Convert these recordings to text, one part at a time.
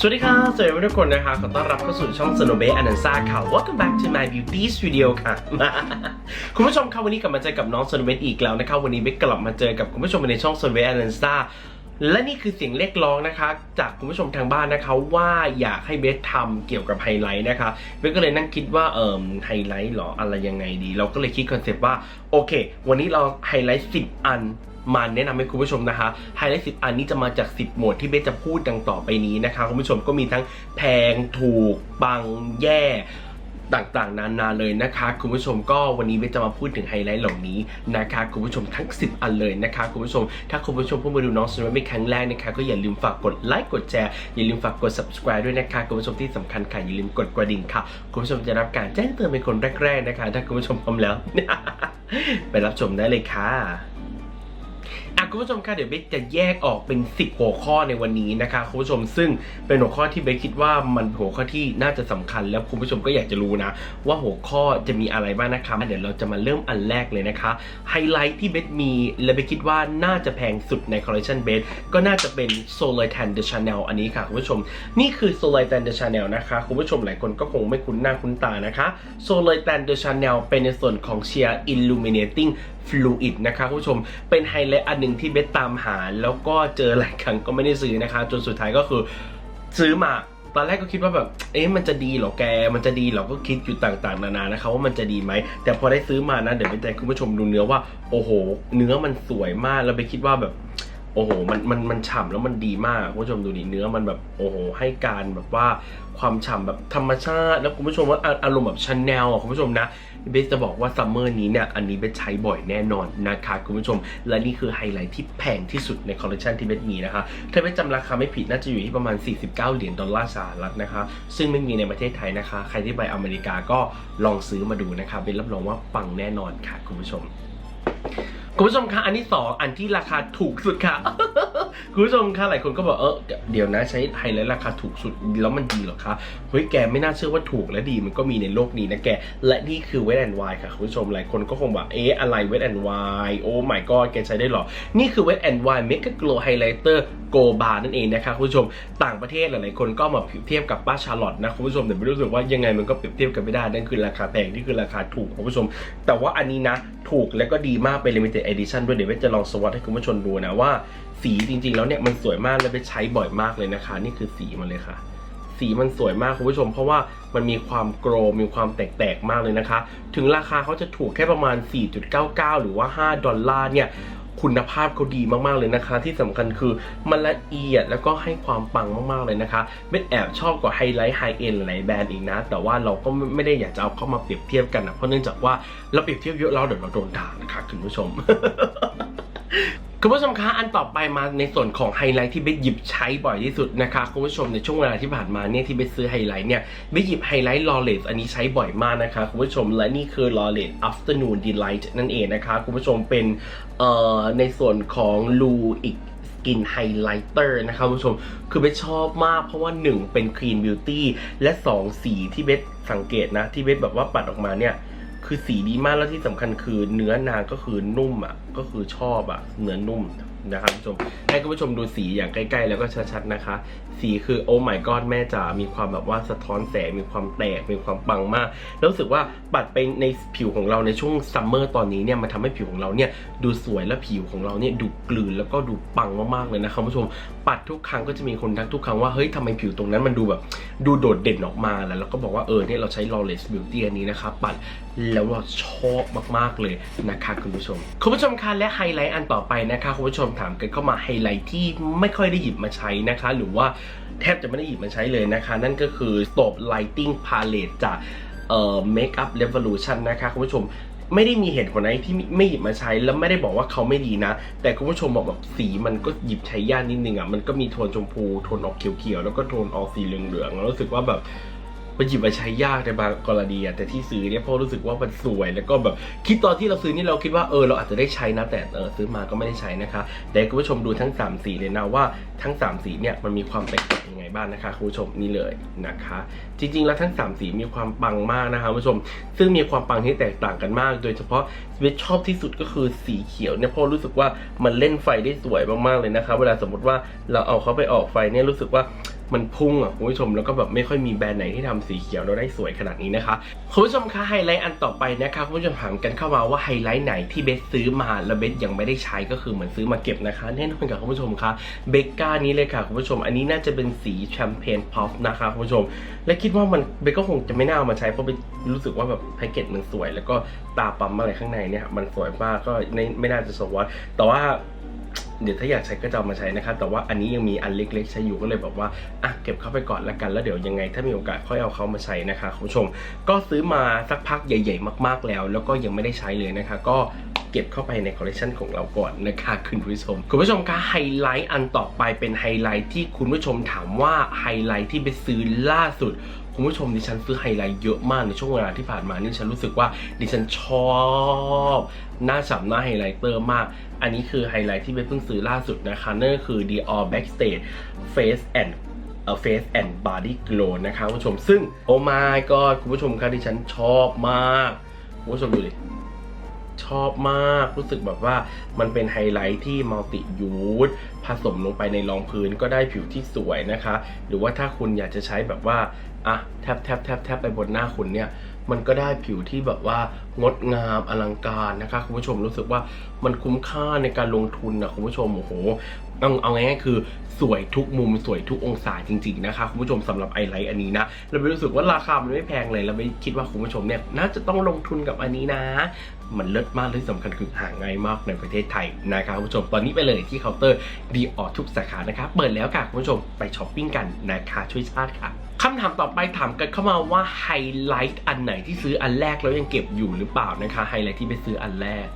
สวัสดีค่ะสวัสดีทุกคนนะคะขอต้อนรับเข้าสู่ช่อง s n o b e a n a n s a ค่ะ Welcome back to my beauty studio ค่ะ คุณผู้ชมค่ะวันนี้กลับมาเจอกับน้อง s n o b e อีกแล้วนะคะวันนี้เบกกลับมาเจอกับคุณผู้ชมในช่อง s n o b e a n a n s a และนี่คือเสียงเรียกร้องนะคะ จากคุณผู้ชมทางบ้านนะคะ ว่าอยากให้เบสทำเกี่ยวกับไฮไลท์นะคะเบสก็เลยนั่งคิดว่าเอ่อไฮไลท์หรออะไรยังไงดี เราก็เลยคิดคอนเซปต์ว่าโอเค วันนี้เราไฮไลท์10 อัน มาแนะนำให้คุณผู้ชมนะคะไฮไลท์สิอันนี้จะมาจาก 10โหมดที่เบสจะพูดดังต่อไปนี้นะคะคุณผู้ชมก็มีทั้งแพงถูกปังแย่ต่างๆ นานาเลยนะคะ คุณผู้ชมก็วันนี้เบสจะมาพูดถึงไฮไลท์เหล่านี้นะคะคุณผู้ชมทั้ง 10 อันเลยนะคะคุณผู้ชม ถ้าคุณผู้ชมเพิ่งมาดูน้องสนว์เป็นครั้งแรกนะคะก็อย่าลืมฝากกดไลค์กดแชร์อย่าลืมฝากกด subscribe ด้วยนะคะคุณผู้ชมที่สำคัญค่ะอย่าลืมกดกระดิ่งค่ะ คุณผู้ชมจะรับการแจ้งเตือนเป็นคนแรกๆนะคะ ถ้าคุณผู้ชมพร้อมแล้ว ไปรับชมได้เลยค่ะ คุณผู้ชมคะเดี๋ยวเบคจะแยกออกเป็น 10 หัวข้อในวันนี้นะคะคุณผู้ชมซึ่งเป็นหัวข้อที่เบคคิดว่ามันหัวข้อที่น่าจะสำคัญ แล้วคุณผู้ชมก็อยากจะรู้นะ ว่าหัวข้อจะมีอะไรบ้างนะคะเดี๋ยวเราจะมาเริ่มอันแรกเลยนะคะไฮไลท์ที่เบคมีและเบคคิดว่าน่าจะแพงสุดในคอลเลคชันเบคก็น่าจะเป็น Solar Tan de Chanel อันนี้ค่ะคุณผู้ชม นี่คือ Solar Tan de Chanel นะคะคุณผู้ชมหลายคนก็คงไม่คุ้นหน้าคุ้นตานะคะ Solar Tan de Chanel เป็นในส่วนของ Sheer Illuminating Fluid นะคะคุณผู้ชมเป็นไฮไลท์อันหนึ่งที่เบสตามหา แล้วก็เจอหลายครั้งก็ไม่ได้ซื้อนะคะ จนสุดท้ายก็คือซื้อมาตอนแรกก็คิดว่าแบบ เอ๊ะ มันจะดีหรอแก มันจะดีเหรอ ก็คิดอยู่ต่างๆ นานานะคะว่ามันจะดีไหม แต่พอได้ซื้อมานะ เดี๋ยวไปใจคุณผู้ชมดูเนื้อว่า โอ้โห เนื้อมันสวยมาก แล้วไปคิดว่าแบบ โอ้โห มัน มัน มันฉ่ำแล้วมันดีมาก คุณผู้ชมดูดิ เนื้อมันแบบ โอ้โห ให้การแบบว่าความฉ่ำแบบธรรมชาติ แล้วคุณผู้ชมว่าอารมณ์แบบชาแนลอะคุณผู้ชมนะ เบสจะบอกว่าซัมเมอร์นี้เนี่ยอันนี้เบสใช้บ่อยแน่นอนนะคะคุณผู้ชม และนี่คือไฮไลท์ที่แพงที่สุดในคอลเลคชันที่เบสมีนะคะ ถ้าเบสจำราคาไม่ผิดน่าจะอยู่ที่ประมาณ 49 เหรียญดอลลาร์สหรัฐนะคะ ซึ่งไม่มีในประเทศไทยนะคะ ใครที่ไปอเมริกาก็ลองซื้อมาดูนะคะเบสรับรองว่าปังแน่นอนค่ะคุณผู้ชม คุณผู้ชมคะอันที่สองอันที่ราคาถูกสุดค่ะ คุณผู้ชมคะหลายคนก็บอกเออเดี๋ยวนะใช้ไฮไลท์ราคาถูกสุดแล้วมันดีหรอคะเฮ้ยแกไม่น่าเชื่อว่าถูกและดีมันก็มีในโลกนี้นะแก และนี่คือเวทแอนด์ไวค่ะคุณผู้ชมหลายคนก็คงแบบเอ๊ะอะไรเวทแอนด์ไวโอ้ my god แกใช้ได้หรอ นี่คือเวทแอนด์ไวเมกะโกลไฮไลเตอร์โกบาร์นั่นเองนะคะคุณผู้ชมต่างประเทศหลายๆคนก็มาเปรียบเทียบกับป้าชาร์ลอตนะคุณผู้ชมแต่ไม่รู้สึกว่ายังไงมันก็เปรียบเทียบกันไม่ได้นั่นคือราคาแพงที่คือราคาถูกคุณผู้ชม แต่ว่าอันนี้นะถูกและก็ดีมากเป็น limited edition ด้วยเดี๋ยวเวทจะลองสวอตให้คุณผู้ชมดูนะว่าสีจริง ๆ แล้วเนี่ยมันสวยมากและไปใช้บ่อยมากเลยนะคะ นี่คือสีมันเลยค่ะ สีมันสวยมากคุณผู้ชม เพราะว่ามันมีความโกรมีความแตกๆมากเลยนะคะ ถึงราคาเขาจะถูกแค่ประมาณ 4.99 หรือว่า 5 ดอลลาร์เนี่ย คุณภาพเขาดีมากๆเลยนะคะ ที่สำคัญคือมันละเอียดแล้วก็ให้ความปังมากๆเลยนะคะเม็ดแอบชอบกว่าไฮไลท์ไฮเอ็นหลายแบรนด์อีกนะ แต่ว่าเราก็ไม่ได้อยากจะเอาเข้ามาเปรียบเทียบกันนะเพราะเนื่องจากว่าเราเปรียบเทียบเยอะแล้วเดี๋ยวเราโดนด่านะคะคุณผู้ชม คุณผู้ชมคะอันต่อไปมาในส่วนของไฮไลท์ที่เบสหยิบใช้บ่อยที่สุดนะคะคุณผู้ชมในช่วงเวลาที่ผ่านมาเนี่ยที่เบสซื้อไฮไลท์เนี่ยเบสหยิบไฮไลท์ลอเลสอันนี้ใช้บ่อยมากนะคะคุณผู้ชมและนี่คือลอเลส afternoon delight นั่นเองนะคะคุณผู้ชมเป็นเอ่อในส่วนของลูอีกสกินไฮไลเตอร์นะคะคุณผู้ชม คือเบสชอบมากเพราะว่า 1 เป็นคลีนบิวตี้และ 2 สีที่เบสสังเกตนะ ที่เบสแบบว่าปัดออกมาเนี่ย คือสีดีมากแล้วที่สำคัญคือเนื้อนางก็คือนุ่มอะ ก็คือชอบอะ เนื้อนุ่มนะครับคุณผู้ชมให้คุณผู้ชมดูสีอย่างใกล้ๆ แล้วก็ชัดๆนะคะ สีคือโอ้ my god แม่จ๋ามีความแบบว่าสะท้อนแสงมีความแตกมีความปังมากแล้วรู้สึกว่าปัดไปในผิวของเราในช่วงซัมเมอร์ตอนนี้เนี่ยมันทำให้ผิวของเราเนี่ยดูสวยและผิวของเราเนี่ยดูกลืนแล้วก็ดูปังมากๆเลยนะครับคุณผู้ชม ปัดทุกครั้งก็จะมีคนทักทุกครั้งว่าเฮ้ยทำไมผิวตรงนั้นมันดูแบบดูโดดเด่นออกมาแล้วเราก็บอกว่าเออเนี่ยเราใช้ Lawless Beauty อันนี้นะคะปัดแล้วเราชอบมากๆเลยนะคะคุณผู้ชม คุณผู้ชมคะและไฮไลท์อันต่อไปนะคะคุณผู้ชมถามกันเข้ามาไฮไลท์ที่ไม่ค่อยได้หยิบมาใช้นะคะ หรือว่าแทบจะไม่ได้หยิบมาใช้เลยนะคะ นั่นก็คือ Stop Lighting Palette จากเอ่อ Makeup Revolution นะคะคุณผู้ชม ไม่ได้มีเหตุผลอะไรที่ไม่หยิบมาใช้แล้วไม่ได้บอกว่าเขาไม่ดีนะ แต่คุณผู้ชมบอกแบบสีมันก็หยิบใช้ยากนิดนึงอะมันก็มีโทนชมพูโทนออกเขียวๆแล้วก็โทนออกสีเหลืองๆแล้วรู้สึกว่าแบบ มันหยิบมาใช้ยากในบางกรณีอะแต่ที่ซื้อเนี่ยพราะรู้สึกว่ามันสวย แล้วก็แบบคิดตอนที่เราซื้อนี่เราคิดว่าเออเราอาจจะได้ใช้นะแต่เออซื้อมาก็ไม่ได้ใช้นะคะแต่คุณผู้ชมดูทั้ง 3 สีเลยนะว่าทั้ง 3 สีเนี่ยมันมีความแตกต่างยังไงบ้างนะคะคุณผู้ชมนี่เลยนะคะ จริง ๆ แล้วทั้ง 3 สีมีความปังมากนะคะคุณผู้ชม ซึ่งมีความปังที่แตกต่างกันมาก โดยเฉพาะเวทชอบที่สุดก็คือสีเขียวเนี่ยพราะรู้สึกว่ามันเล่นไฟได้สวยมากๆเลยนะคะ เวลาสมมติว่าเราเอาเขาไปออกไฟเนี่ยรู้สึกว่า มันพุ่งอะคุณผู้ชมแล้วก็แบบไม่ค่อยมีแบรนด์ไหนที่ทำสีเขียวแล้วได้สวยขนาดนี้นะคะคุณผู้ชมคะไฮไลท์อันต่อไปนะคะคุณผู้ชมถามกันเข้ามาว่าไฮไลท์ไหนที่เบสซื้อมาแล้วเบสยังไม่ได้ใช้ก็คือเหมือนซื้อมาเก็บนะคะแน่นอนกับคุณผู้ชมคะเบกก้านี้เลยค่ะคุณผู้ชม อันนี้น่าจะเป็นสีแชมเปญพอฟนะคะคุณผู้ชม และคิดว่ามันเบสก็คงจะไม่น่าเอามาใช้เพราะเบสรู้สึกว่าแบบแพคเกจมันสวย แล้วก็ตาปั๊มอะไรข้างในเนี่ยมันสวยมากก็ไม่ไม่น่าจะสวอตแต่ว่า เดี๋ยวถ้าอยากใช้ก็จะเอามาใช้นะครับ แต่ว่าอันนี้ยังมีอันเล็กๆ ใช้อยู่ก็เลยบอกว่าอะเก็บเข้าไปก่อนละกันแล้วเดี๋ยวยังไง ถ้ามีโอกาสค่อยเอาเขามาใช้นะคะคุณผู้ชม ก็ซื้อมาสักพักใหญ่ ๆ มากๆแล้ว แล้วก็ยังไม่ได้ใช้เลยนะคะ ก็เก็บเข้าไปในคอลเลคชันของเราก่อนนะคะคุณผู้ชมคุณผู้ชมคะไฮไลท์อันต่อไปเป็นไฮไลท์ที่คุณผู้ชมถามว่าไฮไลท์ที่ไปซื้อล่าสุด คุณผู้ชมดิฉันซื้อไฮไลท์เยอะมากในช่วงเวลาที่ผ่านมานี่ฉันรู้สึกว่าดิฉันชอบหน้าฉ่ำหน้าไฮไลท์เตอร์มาก อันนี้คือไฮไลท์ที่เบสเพิ่งซื้อล่าสุดนะคะนั่นก็คือ Dior Backstage Face and เอ่อ Face and Body Glow นะคะคุณผู้ชมซึ่งโอ้ my god คุณผู้ชมคะดิฉันชอบมาก คุณผู้ชมดูดิชอบมากรู้สึกแบบว่ามันเป็นไฮไลท์ที่มัลติยูดผสมลงไปในรองพื้นก็ได้ผิวที่สวยนะคะ หรือว่าถ้าคุณอยากจะใช้แบบว่า อะแทบแทบแทบแทบไปบนหน้าคุณเนี่ยมันก็ได้ผิวที่แบบว่างดงามอลังการนะคะคุณผู้ชมรู้สึกว่ามันคุ้มค่าในการลงทุนนะคุณผู้ชมโอ้โหต้องเอาง่ายๆคือสวยทุกมุมสวยทุกองศาจริงๆนะคะคุณผู้ชมสำหรับไอไลท์อันนี้นะเราไม่รู้สึกว่าราคามันไม่แพงเลยเราไม่คิดว่าคุณผู้ชมเนี่ยน่าจะต้องลงทุนกับอันนี้นะ มันเลิศมากและที่สำคัญคือหาง่ายมากในประเทศไทยนะครับคุณผู้ชมตอนนี้ไปเลยที่เคาน์เตอร์ดีออทุกสาขานะคะเปิดแล้วค่ะคุณผู้ชมไปช้อปปิ้งกันนะคะช่วยชาติค่ะคำถามต่อไปถามกันเข้ามาว่าไฮไลท์อันไหนที่ซื้ออันแรกแล้วยังเก็บอยู่หรือเปล่านะคะไฮไลท์ที่ไปซื้ออันแรก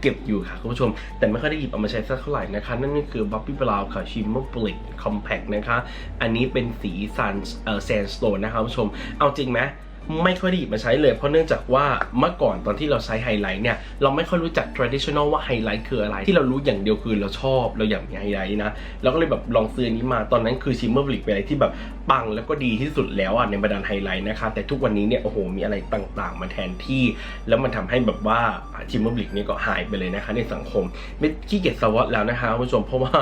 เก็บอยู่ค่ะคุณผู้ชม แต่ไม่ค่อยได้หยิบเอามาใช้สักเท่าไหร่นะคะ นั่นก็คือ Bobbi Brown ค่ะ Shimmer Brick Compact นะคะ อันนี้เป็นสี Sun เอ่อ Sandstone นะคะคุณผู้ชม เอาจริงไหม ไม่ค่อยได้หยิบมาใช้เลย เพราะเนื่องจากว่าเมื่อก่อนตอนที่เราใช้ไฮไลท์เนี่ยเราไม่ค่อยรู้จัก traditional ว่าไฮไลท์คืออะไร ที่เรารู้อย่างเดียวคือเราชอบเราอยากมีไฮไลท์นะเราก็เลยแบบลองซื้ออนนี้มาตอนนั้นคือชิมเมอร์บลิกเป็นอะไรที่แบบปังแล้วก็ดีที่สุดแล้วอะในบรรดาไฮไลท์นะคะแต่ทุกวันนี้เนี่ยโอ้โหมีอะไรต่างๆ มาแทนที่ แล้วมันทำให้แบบว่า ชิมเมอร์บลิกนี่ก็หายไปเลยนะคะในสังคม ไม่ขี้เกียจสวอตแล้วนะคะคุณผู้ชมเพราะว่า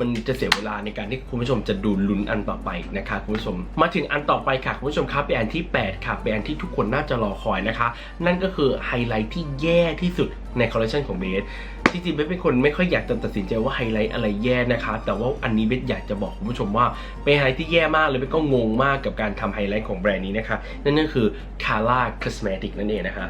มันจะเสียเวลาในการที่คุณผู้ชมจะดูลุ้นอันต่อไปนะคะคุณผู้ชม มาถึงอันต่อไปค่ะคุณผู้ชมครับเป็นอันที่ 8 ค่ะเป็นอันที่ทุกคนน่าจะรอคอยนะคะ นั่นก็คือไฮไลท์ที่แย่ที่สุดในคอลเลคชันของเบสจริงๆเบสเป็นคนไม่ค่อยอยากจะตัดสินใจว่าไฮไลท์อะไรแย่นะคะ แต่ว่าอันนี้เบสอยากจะบอกคุณผู้ชมว่าเป็นไฮไลท์ที่แย่มากเลยเบสก็งงมากกับการทำไฮไลท์ของแบรนด์นี้นะคะ นั่นก็คือ Kala Cosmetic นั่นเองนะคะ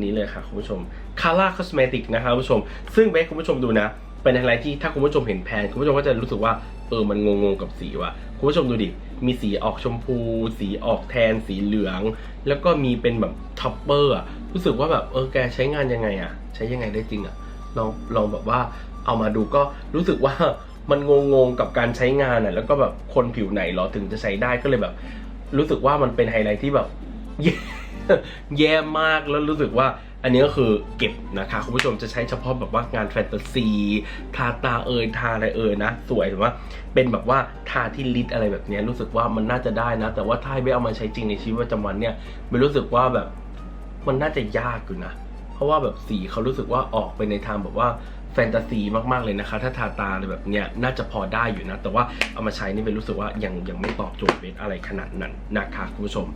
นี่เลยค่ะคุณผู้ชม Kala Cosmetic นะคะคุณผู้ชม ซึ่งเบสคุณผู้ชมดูนะ เป็นไฮไลท์ที่ถ้าคุณผู้ชมเห็นแพนคุณผู้ชมก็จะรู้สึกว่าเออมันงงๆกับสีว่ะคุณผู้ชมดูดิ มีสีออกชมพู สีออกแทน สีเหลือง แล้วก็มีเป็นแบบท็อปเปอร์อะรู้สึกว่าแบบเออแกใช้งานยังไงอะใช้ยังไงได้จริงอะลองลองแบบว่าเอามาดูก็รู้สึกว่ามันงงๆกับการใช้งานอะแล้วก็แบบคนผิวไหนหรอถึงจะใช้ได้ก็เลยแบบ รู้สึกว่ามันเป็นไฮไลท์ที่แบบ แย่มากแล้วรู้สึกว่าอันนี้ก็คือเก็บนะคะคุณผู้ชมจะใช้เฉพาะแบบว่างานแฟนตาซีทาตาเอยทาอะไรเอยนะ สวยถือว่า เป็นแบบว่าทาที่ลิดอะไรแบบนี้รู้สึกว่ามันน่าจะได้นะ แต่ว่าถ้าไม่เอามาใช้จริงในชีวิตประจำวันเนี่ยไม่รู้สึกว่าแบบมันน่าจะยากอยู่นะ เพราะว่าแบบสีเขารู้สึกว่าออกไปในทางแบบว่า แฟนตาซีมากๆเลยนะคะ ถ้าทาตาอะไรแบบเนี้ยน่าจะพอได้อยู่นะ แต่ว่าเอามาใช้นี่เป็นรู้สึกว่ายังยังไม่ตอบโจทย์เบสอะไรขนาดนั้นนะคะคุณผู้ชม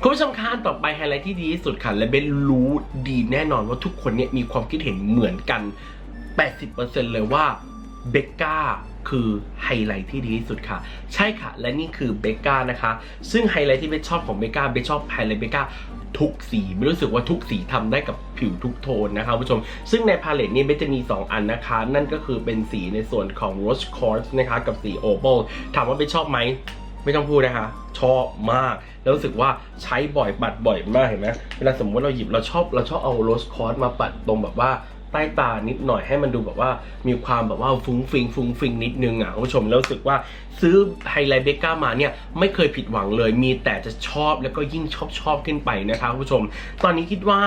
คุณผู้ชมคะอันต่อไปไฮไลท์ที่ดีที่สุดค่ะและเบนรู้ดีแน่นอนว่าทุกคนเนี่ยมีความคิดเห็นเหมือนกัน 80%เลยว่าเบกก้าคือไฮไลท์ที่ดีที่สุดค่ะ ใช่ค่ะ และนี่คือเบกก้านะคะ ซึ่งไฮไลท์ที่เบสชอบของเบกก้าเบสชอบไฮไลท์เบกก้า ทุกสีไม่รู้สึกว่าทุกสีทำได้กับผิวทุกโทนนะครับผู้ชม ซึ่งในพาเลตนี้เบจะมี 2 อันนะคะ นั่นก็คือเป็นสีในส่วนของ Rose Quartz นะคะกับสี Opal ถามว่าเบสชอบไหมไม่ต้องพูดนะคะ ชอบมาก แล้วรู้สึกว่าใช้บ่อยปัดบ่อยมากเห็นไหมเวลาสมมติเราหยิบเราชอบเราชอบเอาโรสคอร์สมาปัดตรงแบบว่า ใต้ตานิดหน่อยให้มันดูแบบว่ามีความแบบว่าฟุ้งฟิงฟุ้งฟิงนิดนึงอะคุณผู้ชมแล้วรู้สึกว่าซื้อไฮไลท์เบก้ามาเนี่ยไม่เคยผิดหวังเลย มีแต่จะชอบแล้วก็ยิ่งชอบชอบขึ้นไปนะคะคุณผู้ชม ตอนนี้คิดว่า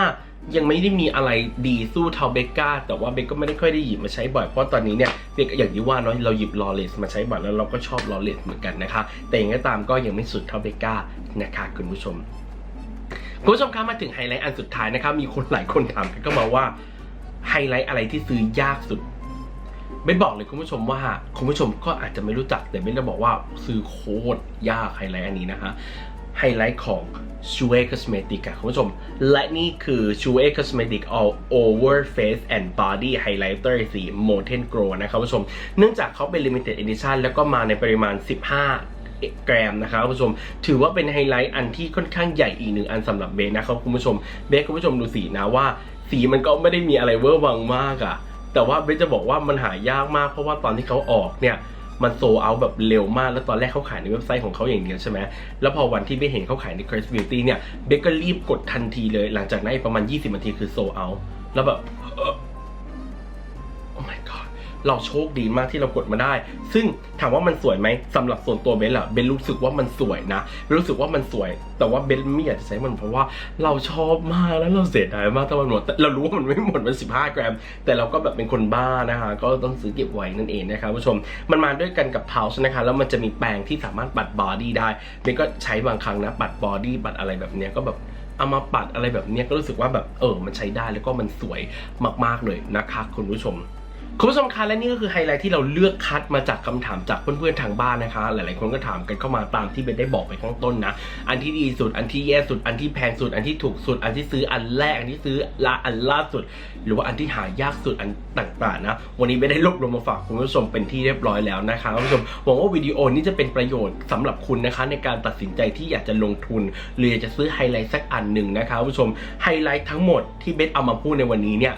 ยังไม่ได้มีอะไรดีสู้เท่าเบกก้าแต่ว่าเบกก็ไม่ได้ค่อยได้หยิบมาใช้บ่อยเพราะตอนนี้เนี่ยเบกอย่างที่ว่าเนาะเราหยิบลอเลสมาใช้บ่อยแล้วเราก็ชอบลอเลสเหมือนกันนะคะ แต่อย่างไรตามก็ยังไม่สุดเท่าเบกก้านะคะคุณผู้ชมคุณผู้ชมคะมาถึงไฮไลท์อันสุดท้ายนะครับมีคนหลายคนถามกันก็มาว่า ไฮไลท์อะไรที่ซื้อยากสุดเบนบอกเลยคุณผู้ชมว่าคุณผู้ชมก็อาจจะไม่รู้จักแต่เบนจะบอกว่าซื้อโคตรยากไฮไลท์อันนี้นะคะไฮไลท์ของ s h u e Cosmetic อะคุณผู้ชม และนี่คือ s h u e Cosmetic All Over Face and Body Highlighter สี Molten Glow นะครับคุณผู้ชม เนื่องจากเขาเป็น Limited Edition แล้วก็มาในปริมาณ 15 กรัมนะครับคุณผู้ชม ถือว่าเป็นไฮไลท์อันที่ค่อนข้างใหญ่อีกหนึ่งอันสำหรับเบสนะครับคุณผู้ชม เบสคุณผู้ชมดูสีนะว่า สีมันก็ไม่ได้มีอะไรเวอร์วังมากอะแต่ว่าเบสจะบอกว่ามันหายากมากเพราะว่าตอนที่เขาออกเนี่ยมันโซเอาแบบเร็วมาก แล้วตอนแรกเขาขายในเว็บไซต์ของเขาอย่างเดียวใช่ไหม แล้วพอวันที่เบสเห็นเขาขายใน Grace Beauty เนี่ย เบสก็รีบกดทันทีเลย หลังจากนั้นประมาณ 20นาทีคือโซเอาแล้วแบบ เราโชคดีมากที่เรากดมาได้ ซึ่งถามว่ามันสวยไหมสำหรับส่วนตัวเบนอะเบนรู้สึกว่ามันสวยนะเบนรู้สึกว่ามันสวย แต่ว่าเบนไม่อยากจะใช้มันเพราะว่าเราชอบมากแล้วเราเสียดายมากถ้ามันหมดเรารู้ว่ามันไม่หมดมัน15 กรัม แต่เราก็แบบเป็นคนบ้านะคะก็ต้องซื้อเก็บไว้นั่นเองนะครับผู้ชมมันมาด้วยกันกับพาวส์นะคะแล้วมันจะมีแปรงที่สามารถปัดบอดี้ได้เบนก็ใช้บางครั้งนะปัดบอดี้ปัดอะไรแบบเนี้ยก็แบบเอามาปัดอะไรแบบนี้ก็รู้สึกว่าแบบเออ มันใช้ได้แล้วก็มันสวยมาก ๆ เลยนะคะคุณผู้ชม คุณผู้ชมคะและนี่ก็คือไฮไลท์ที่เราเลือกคัดมาจากคำถามจากเพื่อนๆทางบ้านนะคะ หลายๆคนก็ถามกันเข้ามาตามที่เบนได้บอกไปข้างต้นนะ อันที่ดีสุดอันที่แย่สุดอันที่แพงสุดอันที่ถูกสุด อันที่ซื้ออันแรกอันที่ซื้อละอันล่าสุด หรือว่าอันที่หายากสุดอันต่างๆนะวันนี้ไม่ได้รวบรวมมาฝากคุณผู้ชมเป็นที่เรียบร้อยแล้วนะคะคุณผู้ชมหวังว่าวิดีโอนี้จะเป็นประโยชน์สำหรับคุณนะคะ ในการตัดสินใจที่อยากจะลงทุน หรืออยากจะซื้อไฮไลท์สักอันหนึ่งนะคะคุณผู้ชมไฮไลท์ทั้งหมดที่เบสเอามาพูดในวันนี้เนี่ย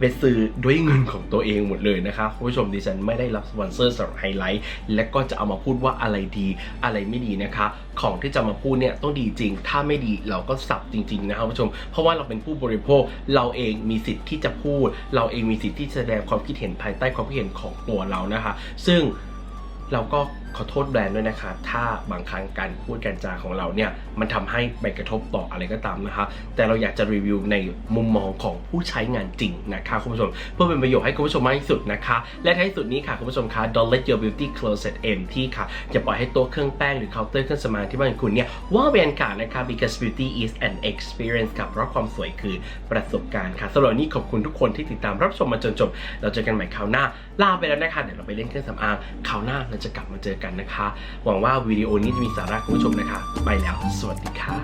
ไปซื้อด้วยเงินของตัวเองหมดเลยนะคะคุณผู้ชมดิฉันไม่ได้รับสปอนเซอร์สำหรับไฮไลท์และก็จะเอามาพูดว่าอะไรดีอะไรไม่ดีนะคะ ของที่จะมาพูดเนี่ยต้องดีจริง ถ้าไม่ดีเราก็สับจริง ๆ นะครับคุณผู้ชม เพราะว่าเราเป็นผู้บริโภคเราเองมีสิทธิ์ที่จะพูด เราเองมีสิทธิ์ที่จะแสดงความคิดเห็นภายใต้ความคิดเห็นของตัวเรานะคะ ซึ่งเราก็ ขอโทษแบรนด์ด้วยนะคะ ถ้าบางครั้งการพูดการจาของเราเนี่ย มันทำให้ไปกระทบต่ออะไรก็ตามนะคะ แต่เราอยากจะรีวิวในมุมมองของผู้ใช้งานจริงนะคะคุณผู้ชม เพื่อเป็นประโยชน์ให้คุณผู้ชมมากที่สุดนะคะ และท้ายสุดนี้ค่ะคุณผู้ชมคะ Don't let your beauty closet empty ค่ะอย่าปล่อยให้โต๊ะเครื่องแป้งหรือเคาน์เตอร์เครื่องสำอางที่บ้านคุณเนี่ยว่าเบียนการนะคะ because beauty is an experience ค่ะเพราะความสวยคือประสบการณ์ค่ะสำหรับวันนี้ขอบคุณทุกคนที่ติดตามรับชมมาจนจบ เราเจอกันใหม่คราวหน้าลาไปแล้วนะคะเดี๋ยวเราไปเล่นเครื่องสำอางคราวหน้าเราจะกลับมาเจอกันนะคะ หวังว่าวิดีโอนี้จะมีสาระคุณผู้ชมนะคะ ไปแล้ว สวัสดีค่ะ